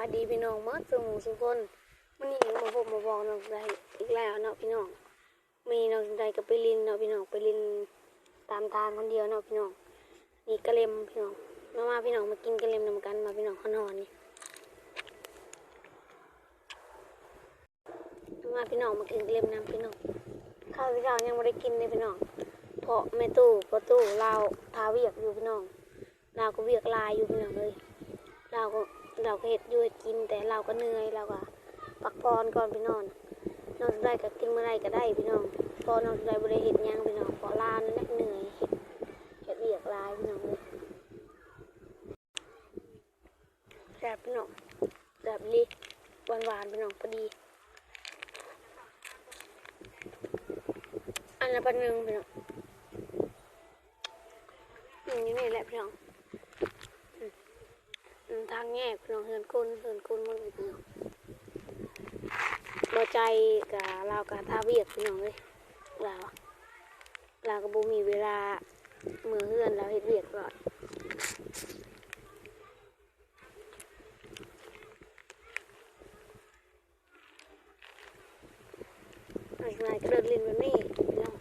ายดีพี่น้องมาสมุสุกคนวันนี้มาพบมาบอกน้องใจอีกแล้วเนาะพี่น้อง มีน้องใจกับไปลินเนาะพี่น้องไปลินตามทางคนเดียวเนาะพี่น้อง นี่กระเลมพี่น้อง มามาพี่น้องมากินกระเลมนำกันมาพี่น้องขนอนนี่มาพี่น้องมากินกระเลมนำพี่น้อง ข้าวที่เรายังไม่ได้กินเลยพี่น้อง เพราะแม่ตู้เพระตู้เราทาเวียกอยู่พี่น้องเราก็เวียกลายอยู่พี่น้องเลย เราก็เราก็เห็ดอยู่เฮ็ดกินแต่เราก็เหนื่อยเราก็พักผ่อนก่อนพี่นอนนอนได้ก็กินเมื่อไรก็ได้พี่น้องพอนอนได้บริเห็ดยังพี่น้องพอลานั่นเหนื่อยเห็ดเห็ดเบียกลายพี่น้องเลยแซ่บพี่น้องแซ่บลีหวานหวานๆพี่น้องพอดี อันละปันหนึ่งพี่น้องอืมนี่นี่แหละพี่น้อง ทางแยกพี่น้องเฮือนคนเฮือนคนมันเลยพี่น้องบ่ใจกับเรากับท่าเวียกพี่น้องเลยเราเราก็บ่มีเวลามือเฮือนเราเฮ็ดเวียกก่อนอะไรก็เดินลินแบบนี้พี่น้อง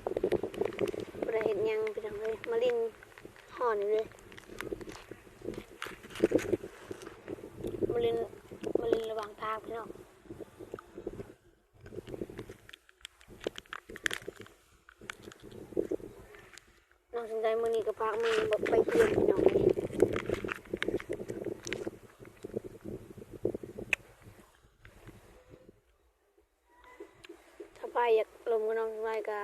บ่ได้เห็นยังพี่น้องเลยมาลินห่อนอยู่เลย มาลินมาลินระหว่างทาง พี่น้องน้องสนใจมือนี้ก็พากมือแบบไปเที่ยวพี่น้องถ้าไปอยากลมกับน้องสนใจก็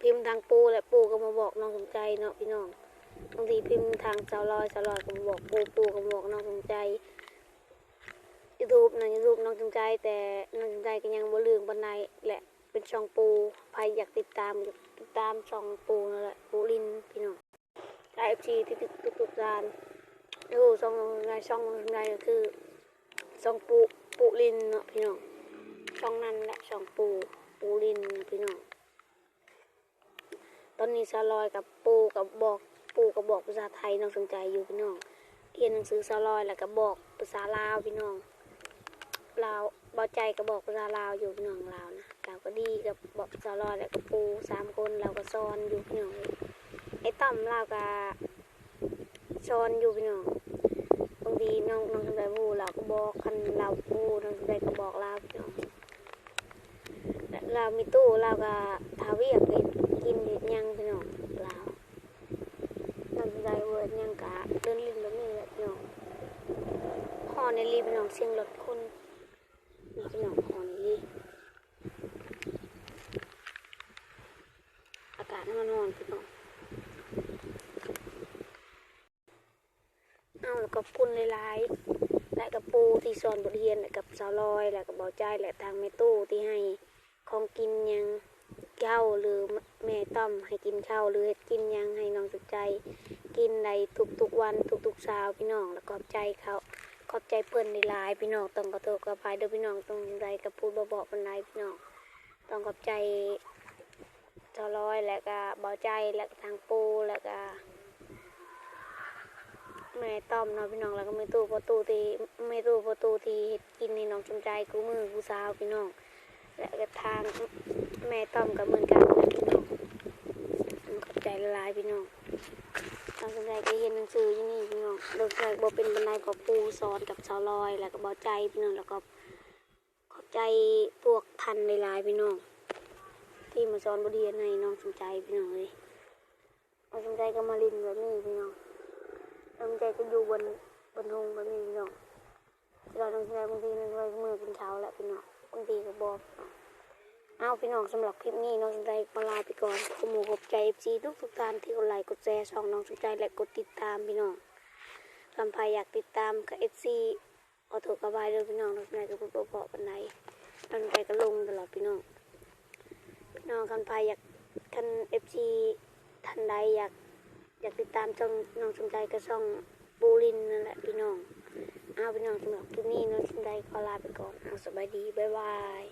พิมพ์ทางปูแหละปูก็มาบอกน้องสนใจเนาะพี่น้อง พิมพ์ทางสาวลอยสาวลอยก็บอกปูปูก็บอกน้องสนใจยูทูบนะยูทูบน้องสนใจ แต่น้องสนใจก็ยังบ่ลืมบันไดแหละเป็นช่องปูใครอยากติดตามอยากติดตามช่องปูนั่นแหละปูลินพี่น้องไอเอฟซีที่ติดตุกตุกดานดูช่องน้องสนช่องน้องสนก็คือช่องปูปูลินเนาะพี่น้องช่องนั้นแหละช่องปูปูลินพี่น้องตอนนี้สาลอยกับปูกับบอก ปู่ก็บอกภาษาไทยน้องสนใจอยู่พี่น้องเรียนหนังสือสลอยแล้วก็บอกภาษาลาวพี่น้องลาวเบาใจก็บอกภาษาลาวอยู่พี่น้องลาวนะลาวก็ดีกับบอกภาษาลอยแล้วก็ปูสามคนเราก็สอนอยู่พี่น้องไอ้ต่อมลาวก็สอนอยู่พี่น้องบางทีน้องน้องสนใจปูเราก็บอกคันเราปูน้องสนใจก็บอกลาวพี่น้องเรามีตู้เราก็ทาเวียกไปกินเห็ดหยังพี่น้องลาว นำใจเวิร์ดยังกะเดินลินแบบนี้แหละพี่น้อง รีพี่น้องเสียงรถคนนี่พี่น้องหอในรีอากาศมันอนพี่น้องเอาแล้วก็พุ่นหลายๆและกับปูที่สอนบทเรียนและกับสาวลอยและกับเบาใจและทางแม่ตู้ที่ให้ของกินยังข้าวหรือแม่ต้อมให้กินข้าวหรือเฮ็ดกินยังให้น้องสุขใจ กินในทุกๆวันทุกๆเช้าพี่น้องแล้วขอบใจเขา ขอบใจเพิ่นในลายพี่น้องต้องขอโทษขออภัยเด้อพี่น้องต้องใจกับพูดบ่บอกปานใดพี่น้องต้องขอบใจเจ้าร้อยและก็เบาใจและก็ทางปูแล้วก็แม่ต้อมเนาะพี่น้องแล้วก็แม่ตู้ประตูที่แม่ตู้ประตูที่เฮ็ดกินให้น้องจำใจกูมือกูสาวพี่น้องและก็ทางแม่ต้อมก็เหมือนกันพี่น้องต้องขอบใจหลายพี่น้อง งสืออยู่นี่พี่น้องโดยใจบ่เป็นบันไดกับปูสอนกับชาวลอย แล้วก็บ่ใจพี่น้องแล้วก็ขอบใจพวกทันหลายพี่น้อง ที่มาสอนบทเรียนให้น้องสนใจพี่น้องเลยน้องสนใจก็มาลินแบบนี้พี่น้องน้องสนใจก็อยู่บนบนหงแบบนี้พี่น้องเราน้องสนใจบางทีน้องสนใจก็มือเป็นเช้าแหละพี่น้องบางทีก็บอก เอาพี่น้องสำหรับคลิปนี้น้องสนใจขอลาไปก่อนขมูขอบใจเอฟซีทุกทุกๆท่านที่กดไลค์กดแชร์ช่องน้องสนใจและกดติดตามพี่น้องลำพายอยากติดตามกับเอฟซีขอโทษกระบายเลยพี่น้องน้องสนใจก็พูดเพาะปันไหนน้องสนใจก็ลงตลอดพี่น้องพี่น้องคันพายอยากคันเอฟซีท่านใดอยากอยากติดตามช่องน้องสนใจก็ช่องบูลินนั่นแหละพี่น้องเอาพี่น้องสำหรับคลิปนี้น้องสนใจขอลาไปก่อนเอาสบายดีบ๊ายบาย